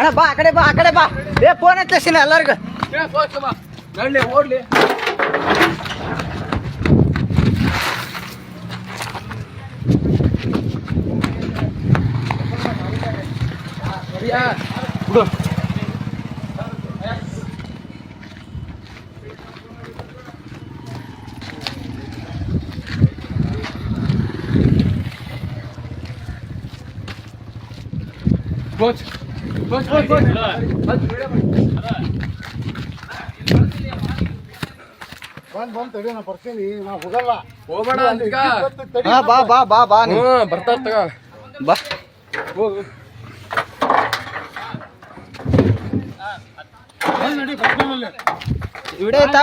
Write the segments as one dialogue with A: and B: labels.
A: ಅಣ್ಣ ಬಾ ಆ ಕಡೆ ಬಾ ಆ ಕಡೆ ಬಾ. ಏ ಫೋನ್ ಹಚ್ಚಿನ ಎಲ್ಲರಿಗೂ.
B: ನಡ್ಲಿ ಓಡ್ಲಿ.
A: ಬಿಡು
B: ಕೋಚ್ ಕೋಚ್ ಕೋಚ್ ಕೋಚ್
C: ಬಂದ್ ಬಂದ್ ತಡಿ ನಾ ಬರ್ತೀನಿ. ನಾ ಹೋಗಲ್ಲ.
B: ಹೋಗ್ಬೇಡ
A: ಹಾ ಬಾ ಬಾ ಬಾ ಬಾ ನೀ
B: ಹ್ಞೂ ಬರ್ತಾರ ತಗ
A: ಬಾ.
B: ಹೋಗು.
C: ನಡಿ ಬರ್ತೀನಲ್ಲಿ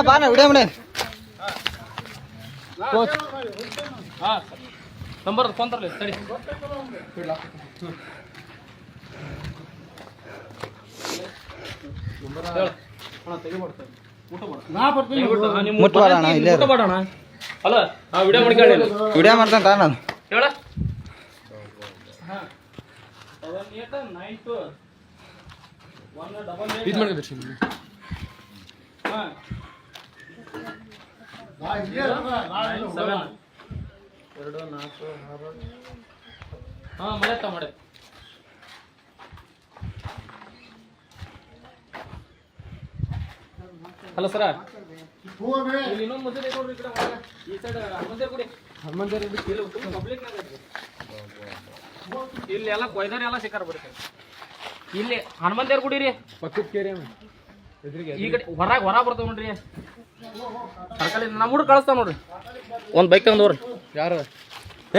A: ಬಾ ನಾ
B: ಮನೆ. ಹಾ ನಂಬರ್ ಫೋನ್ ತರಲಿ ಸರಿ
A: ಅಣ್ಣ, ಇಲ್ಲೇ ಇರು.
B: ಅಲ್ಲ ಆ ವಿಡಿಯೋ ಮಾಡ್ಕೊಳ್ಳಿ
A: ವಿಡಿಯೋ ಮಾಡ್ತಾನ ನಾನು
B: ಹೇಳ ಇದು. ಎರಡು ನಾಲ್ಕು ಆರು ಹಾಂ ಮಾಡತ್ತ ಹಲೋ ಸರ. ಇಲ್ಲಿ ಇನ್ನೊಂದು ಮದುವೆ ಐತೆ ನೋಡ್ರಿ ಈ ಕಡೆ ಒಳಗೆ. ಈ ಸೈಡ್ ಹನುಮಂತೇರ್ ಗುಡಿ ಹನುಮಂತೇರ್ ಗುಡಿ ಇಲ್ಲಿ ಪಬ್ಲಿಕ್ ಇಲ್ಲಿ. ಎಲ್ಲ ಕೊಯ್ದಾರ ಎಲ್ಲ ಸಿಕ್ಕಾರ ಬಿಡ್ತಾರೆ ಇಲ್ಲಿ ಹನುಮಂತೇರ್ ಗುಡಿ ರೀ
D: ಪಕ್ಕದ ಕೇರಿ
B: ಈ ಕಡೆ ಹೊರಗೆ ಹೊರ ಬರ್ತಾವ ನೋಡ್ರಿ. ಸರ್ಕಲ್ ನಮ್ಮ ಹುಡುಗ ಕಳಿಸ್ತಾವ ನೋಡ್ರಿ. ಒಂದು ಬೈಕ್ ತಂದವ್ರಿ
D: ಯಾರು?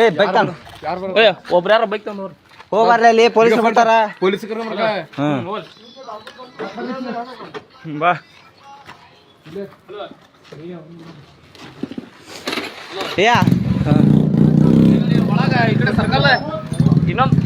A: ಏ ಬೈಕ್ ತಂದು
D: ಯಾರು ಬರ
B: ಏ ಒಬ್ರು ಯಾರು ಬೈಕ್ ತಂದವ್ರಿ
A: ಹೋಗ್ಬಾರ್ಲಿ ಅಲ್ಲಿ ಪೊಲೀಸ್ ಬರ್ತಾರ.
D: ಪೊಲೀಸ್
A: ಹ್ಮ್ ಬಾ.
B: ಇಲ್ಲಿ ಒಳಗ ಈ ಕಡೆ ಸರ್ಕಲ್ ಇನ್ನೊಂದು